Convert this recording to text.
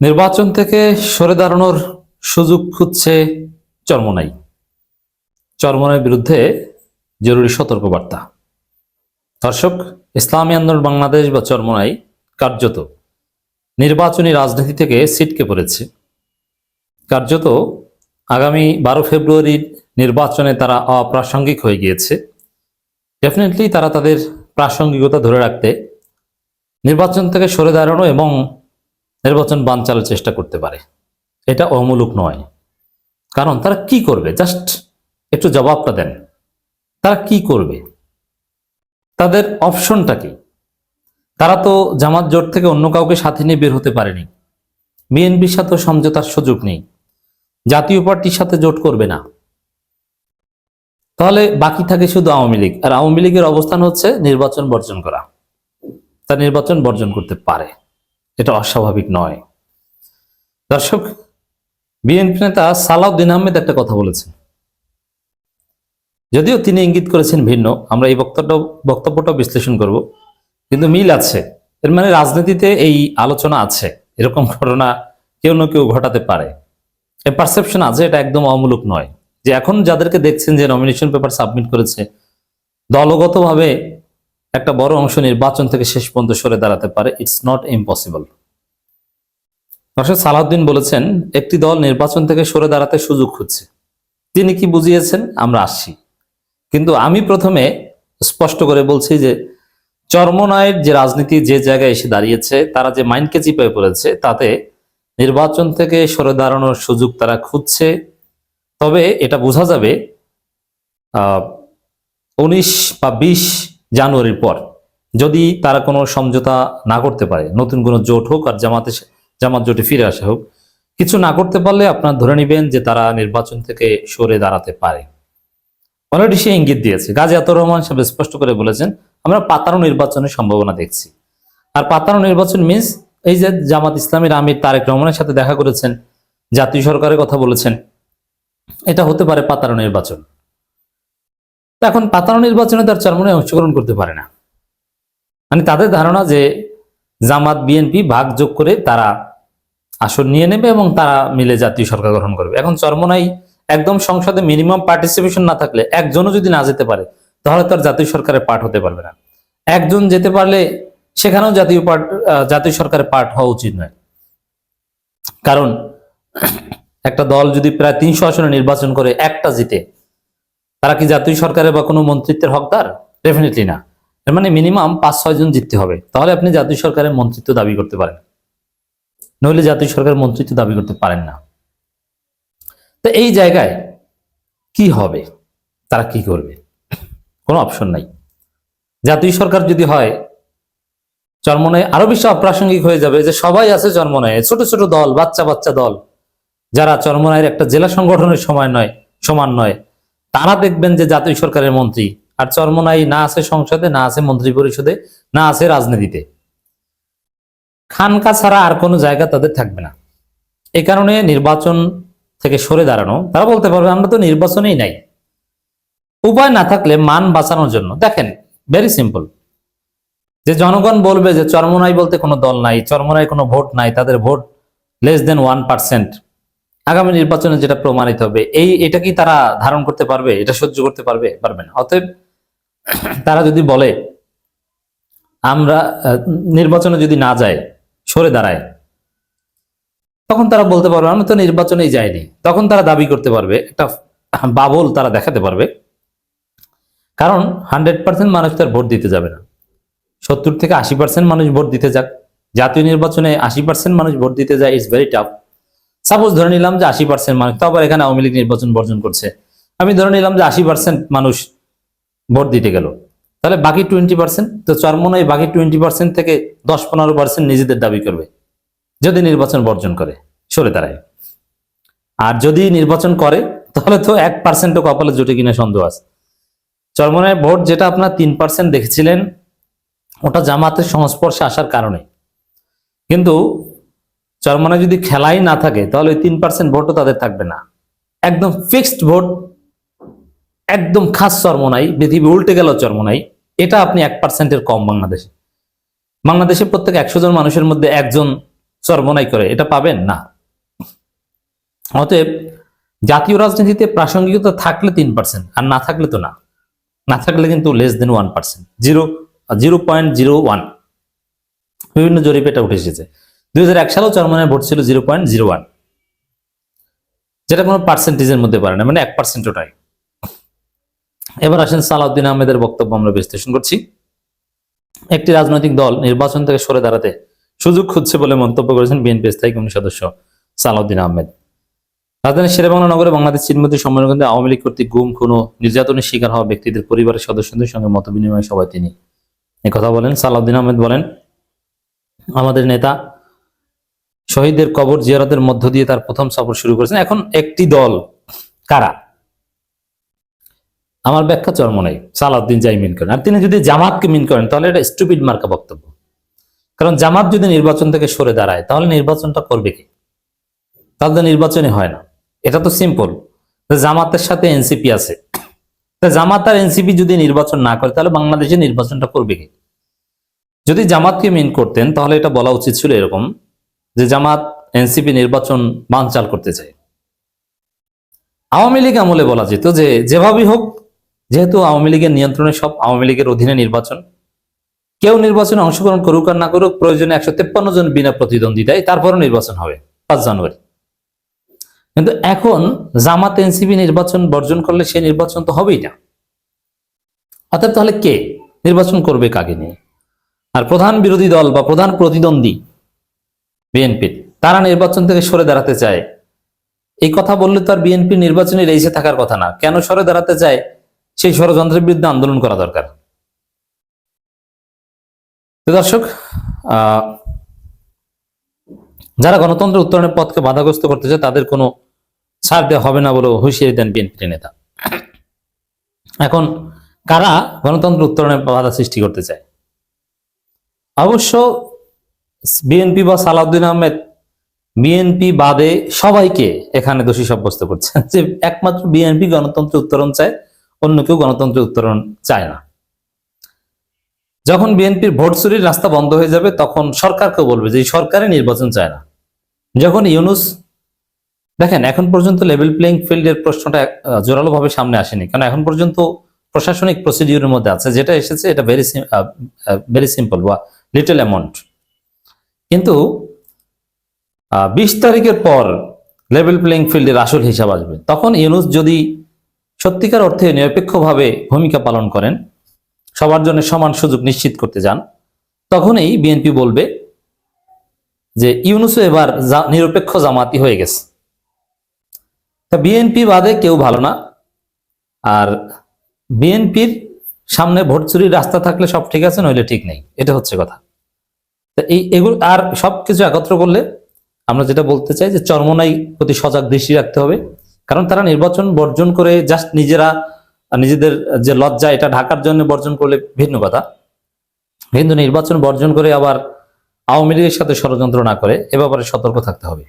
নির্বাচন থেকে সরে দাঁড়ানোর সুযোগ খুঁজছে চরমনাই। চরমনাইয়ের বিরুদ্ধে জরুরি সতর্কবার্তা। দর্শক, ইসলামী আন্দোলন বাংলাদেশ বা চরমনাই কার্যত নির্বাচনী রাজনীতি থেকে ছিটকে পড়েছে। কার্যত আগামী বারো ফেব্রুয়ারির নির্বাচনে তারা অপ্রাসঙ্গিক হয়ে গিয়েছে। ডেফিনেটলি তারা তাদের প্রাসঙ্গিকতা ধরে রাখতে নির্বাচন থেকে সরে দাঁড়ানো এবং নির্বাচন বানচালের চেষ্টা করতে পারে। এটা অমূলক নয়। কারণ তারা কি করবে? জাস্ট একটু জবাবটা দেন। তারা কি করবে? তাদের অপশনটা কি? তারা তো জামাত জোট থেকে অন্য কাউকে সাথে নিয়ে বের হতে পারেনি। বিএনপির সাথে সমঝোতার সুযোগ নেই। জাতীয় পার্টির সাথে জোট করবে না। তাহলে বাকি থাকে শুধু আওয়ামী লীগ। আর আওয়ামী লীগের অবস্থান হচ্ছে নির্বাচন বর্জন করা। তা নির্বাচন বর্জন করতে পারে। এটা অস্বাভাবিক নয়। দর্শক, বিএনপি নেতা সালাউদ্দিন আহমেদ একটা কথা বলেছেন। যদিও তিনি ইঙ্গিত করেছেন ভিন্ন, আমরা এই বক্তব্য বক্তব্যটা বিশ্লেষণ করব। কিন্তু মিল আছে। এর মানে রাজনীতিতে এই আলোচনা আছে। এরকম ঘটনা কেউ না কেউ ঘটাতে পারে। এর পারসেপশন আছে, এটা একদম অমূলক নয়। যে এখন যাদেরকে দেখছেন যে নমিনেশন পেপার সাবমিট করেছে, দলগতভাবে একটা বড় অংশ নির্বাচন থেকে শেষ পর্যন্ত সরে দাঁড়াতে পারে ইটস নট ইম্পসিবল দর্শক সালাউদ্দিন বলেছেন, একটি দল নির্বাচন থেকে সরে দাঁড়াতে সুযোগ খুঁজছে। তিনি কি বুঝিয়েছেন? আমরা আসছি। কিন্তু আমি প্রথমে স্পষ্ট করে বলছি যে চর্মনায়ের যে রাজনীতি যে জায়গায় এসে দাঁড়িয়েছে, তারা যে মাইন্ডকে চিপায় পড়েছে, তাতে নির্বাচন থেকে সরে দাঁড়ানোর সুযোগ তারা খুঁজছে। তবে এটা বোঝা যাবে উনিশ বা বিশ জানুয়ারির পর যদি তারা কোনো সমঝোতা না করতে পারে, নতুন কোনো জোট হোক আর জামাতে জামাত জোটে ফিরে আসা হোক। কিছু না করতে পারলে আপনার ধরে নেবেন যে তারা নির্বাচন থেকে সরে দাঁড়াতে পারে। অলরেডি সে ইঙ্গিত দিয়েছে। গাজী আতর রহমান সাহেব স্পষ্ট করে বলেছেন, আমরা পাতানো নির্বাচনের সম্ভাবনা দেখছি। আর পাতানো নির্বাচন মিন্স এই যে জামাত ইসলামীর আমির তারেক রহমানের সাথে দেখা করেছেন, জাতীয় সরকারের কথা বলেছেন, এটা হতে পারে পাতানো নির্বাচন। এখন পাতানো নির্বাচনে তার চরমনে অংশগ্রহণ করতে পারে না। মানে তাদের ধারণা যে জামাত, বিএনপি ভাগ যোগ করে তারা আসন নিয়ে নেবে এবং তারা মিলে জাতীয় সরকার গঠন করবে। এখন চরমনাই একদম সংসদে মিনিমাম পার্টিসিপেশন না থাকলে একজনও যদি না যেতে পারে, তাহলে তার জাতীয় সরকারের পার্ট হতে পারবে না। একজন যেতে পারলে সেখানেও জাতীয় পার্ট জাতীয় সরকারের পার্ট হওয়া উচিত নয়। কারণ একটা দল যদি প্রায় তিনশো আসনে নির্বাচন করে একটা জিতে, তারা কি জাতীয় সরকারের বা কোনো মন্ত্রিত্বের হকদার? ডেফিনেটলি না। মানে মিনিমাম পাঁচ ছয় জন জিততে হবে। তাহলে আপনি জাতীয় সরকারের মন্ত্রিত্ব দাবি করতে পারেন। নইলে জাতীয় সরকার মন্ত্রিত্ব দাবি করতে পারেন না। তো এই জায়গায় কি হবে? তারা কি করবে? কোনো অপশন নাই। জাতীয় সরকার যদি হয় চরমনায় আরও বেশি অপ্রাসঙ্গিক হয়ে যাবে যে সবাই আছে চরমনায় ছোট ছোট দল বাচ্চা বাচ্চা দল, যারা চরমনায়ের একটা জেলা সংগঠনের সময় নয়, সমান নয়, তারা দেখবেন যে জাতীয় সরকারের মন্ত্রী, আর চরমনাই না আছে সংসদে, না আছে মন্ত্রী পরিষদে না আছে রাজনীতিতে। খানকা ছাড়া আর কোনো জায়গা তাদের থাকবে না। এই কারণে নির্বাচন থেকে সরে দাঁড়ানো, তারা বলতে পারবে আমরা তো নির্বাচনেই নাই। উপায় না থাকলে মান বাঁচানোর জন্য, দেখেন ভেরি সিম্পল যে জনগণ বলবে যে চরমনাই বলতে কোনো দল নাই, চরমনাই কোনো ভোট নাই, তাদের vote less than one percent আগামী নির্বাচনে যেটা প্রমাণিত হবে, এই, এটা কি তারা ধারণ করতে পারবে? এটা সহ্য করতে পারবে? পারবে না। অতএব তারা যদি বলে, আমরা নির্বাচনে যদি না যায় সরে দাঁড়ায়। তখন তারা বলতে পারবে আমরা তো নির্বাচনেই যাইনি। তখন তারা দাবি করতে পারবে, একটা বাবল তারা দেখাতে পারবে। কারণ হান্ড্রেড পার্সেন্ট মানুষ তার ভোট দিতে যাবে না। সত্তর থেকে আশি পার্সেন্ট মানুষ ভোট দিতে যাক। জাতীয় নির্বাচনে আশি পার্সেন্ট মানুষ ভোট দিতে যায় ইটস ভেরি টাফ সাপোজ ধরে নিলাম যে আশি পার্সেন্ট মানুষ, তো আবার এখানে আওয়ামী লীগ নির্বাচন বর্জন করছে। আমি ধরে নিলাম যে আশি পার্সেন্ট মানুষ ভোট দিতে গেল। তাহলে বাকি টোয়েন্টি পার্সেন্ট তো চরমনাই বাকি টোয়েন্টি পার্সেন্ট থেকে দশ পনেরো পার্সেন্ট নিজেদের দাবি করবে, যদি নির্বাচন বর্জন করে। সরে দাঁড়ায় আর যদি নির্বাচন করে, তাহলে তো এক পার্সেন্টও কপালে জুটে কিনা সন্দেহ আছে। চরমনায় ভোট যেটা আপনার তিন পার্সেন্ট দেখেছিলেন, ওটা জামাতের সংস্পর্শে আসার কারণে। কিন্তু চরমনায় যদি খেলাই না থাকে, তাহলে ওই তিন পার্সেন্ট ভোটও তাদের থাকবে না। একদম ফিক্সড ভোট একদম খাস চর্ম নাই, পৃথিবী উল্টে গেল চর্ম নাই। এটা আপনি এক পার্সেন্টের কম বাংলাদেশে। বাংলাদেশে প্রত্যেক একশো জন মানুষের মধ্যে একজন চরমনাই করে, এটা পাবেন? না। অতএব জাতীয় রাজনীতিতে প্রাসঙ্গিকতা থাকলে তিন পার্সেন্ট আর না থাকলে তো না। না থাকলে কিন্তু less than one percent zero zero point zero one বিভিন্ন জরিপে এটা উঠে এসেছে। দুই হাজার এক সালেও চরমনায় ভোট ছিল জিরো পয়েন্ট জিরো ওয়ান যেটা কোনো পার্সেন্টেজের মধ্যে পারে না মানে এক পার্সেন্ট ওটাই। এবার আসেন সালাউদ্দিন আহমেদের বক্তব্য আমরা বিশ্লেষণ করছি। একটি রাজনৈতিক দল নির্বাচন থেকে সরে দাঁড়াতে সুযোগ খুঁজছে বলে মন্তব্য করেছেন বিএনপি স্থায়ী কমিটির সদস্য সালাউদ্দিন আহমেদ। রাজধানীর শেরেবাংলা নগরে বাংলাদেশ চিনমতি সম্মেলনকেন্দ্রে আওয়ামী লীগ কর্তৃক গুম, খুন নির্যাতনের শিকার হওয়া ব্যক্তিদের পরিবারের সদস্যদের সঙ্গে মত বিনিময় সভায় তিনি কথা বলেন। সালাউদ্দিন আহমেদ বলেন, আমাদের নেতা শহীদদের কবর জিয়ারতের মধ্য দিয়ে তার প্রথম সফর শুরু করেছেন। এখন একটি দল কারা? আমার ব্যাখ্যা চর্ম নেই। সালাউদ্দিন যাই মিন করেন। আর তিনি যদি জামাতকে মিন করেন, তাহলে এটা স্টুপিড মার্কা বক্তব্য। কারণ জামাত যদি নির্বাচন থেকে সরে দাঁড়ায়, তাহলে নির্বাচনটা করবে কি? তাহলে তো নির্বাচনই হয় না। এটা তো সিম্পল জামাতের সাথে এনসিপি আছে। জামাত আর এনসিপি যদি নির্বাচন না করে, তাহলে বাংলাদেশে নির্বাচনটা করবে কি? যদি জামাতকে মিন করতেন, তাহলে এটা বলা উচিত ছিল এরকম যে জামাত এনসিপি নির্বাচন বানচাল করতে চায়। আওয়ামী লীগ আমলে বলা যেত যে যেভাবেই হোক যেহেতু আওয়ামী লীগের নিয়ন্ত্রণে সব আওয়ামী লীগের অধীনে নির্বাচন, কেউ নির্বাচনে অংশগ্রহণ করুক আর না করুক, প্রয়োজনে একশো তেপ্পান্ন জন বিনা প্রতিদ্বন্দ্বিতায় তারপরও নির্বাচন হবে, পাঁচ জানুয়ারি। কিন্তু এখন জামাত এনসিপি নির্বাচন বর্জন করলে সেই নির্বাচন তো হবেই না। অর্থাৎ তাহলে কে নির্বাচন করবে কাকে নিয়ে? আর প্রধান বিরোধী দল বা প্রধান প্রতিদ্বন্দ্বী বিএনপি, তারা নির্বাচন থেকে সরে দাঁড়াতে চায়? এই কথা বললে তো আর বিএনপি নির্বাচনে রেসে থাকার কথা না। কেন সরে দাঁড়াতে চায়? সেই ষড়যন্ত্রের বিরুদ্ধে আন্দোলন করা দরকার। দর্শক যারা গণতন্ত্র উত্তরণের পথকে বাধাগ্রস্ত করতে চায়, তাদের কোনো ছাড় দেওয়া হবে না বলে হুঁশিয়ারি দেন বিএনপির নেতা। এখন, কারা গণতন্ত্র উত্তরণে বাধা সৃষ্টি করতে চায়? অবশ্য বিএনপি বা সালাউদ্দিন আহমেদ বিএনপি বাদে সবাইকে এখানে দোষী সাব্যস্ত করছেন যে একমাত্র বিএনপি গণতন্ত্র উত্তরণ চায়। অন্য কেউ গণতন্ত্র উত্তরণ চায় না। যখন বিএনপির ভোট চুরির রাস্তা বন্ধ হয়ে যাবে, তখন সরকারকে বলবে যে সরকারে নির্বাচন চায় না। যখন ইউনুস, দেখেন, এখন পর্যন্ত লেভেল প্লেইং ফিল্ডের প্রশ্নটা জোরালো ভাবে সামনে আসেনি। কারণ এখন পর্যন্ত প্রশাসনিক প্রসিডিউরের মধ্যে আছে। যেটা এসেছে, এটা ভেরি ভেরি সিম্পল বা লিটল অ্যামাউন্ট কিন্তু বিশ তারিখের পর লেভেল প্লেইং ফিল্ডের আসল হিসাব আসবে। তখন ইউনুস যদি সত্যিকার অর্থে নিরপেক্ষভাবে ভূমিকা পালন করেন, সবার জন্য সমান সুযোগ নিশ্চিত করতে যান। তখনই বিএনপি বলবে যে, ইউনুসও এবার নিরপেক্ষ জামাতি হয়ে গেছে। তা বিএনপি বাদে কেউ ভালো না। আর বিএনপির সামনে ভোট চুরির রাস্তা থাকলে সব ঠিক আছে, নইলে ঠিক নেই। এটা হচ্ছে কথা। তা এই, এগুলো, আর সবকিছু একত্র করলে আমরা যেটা বলতে চাই যে, চরমনাই প্রতি সজাগ দৃষ্টি রাখতে হবে। কারণ তারা নির্বাচন বর্জন করে জাস্ট নিজেরা, নিজেদের যে লজ্জা, এটা ঢাকার জন্য বর্জন করলে ভিন্ন কথা। কিন্তু নির্বাচন বর্জন করে আবার আওয়ামী লীগের সাথে ষড়যন্ত্র না করে, এ ব্যাপারে সতর্ক থাকতে হবে।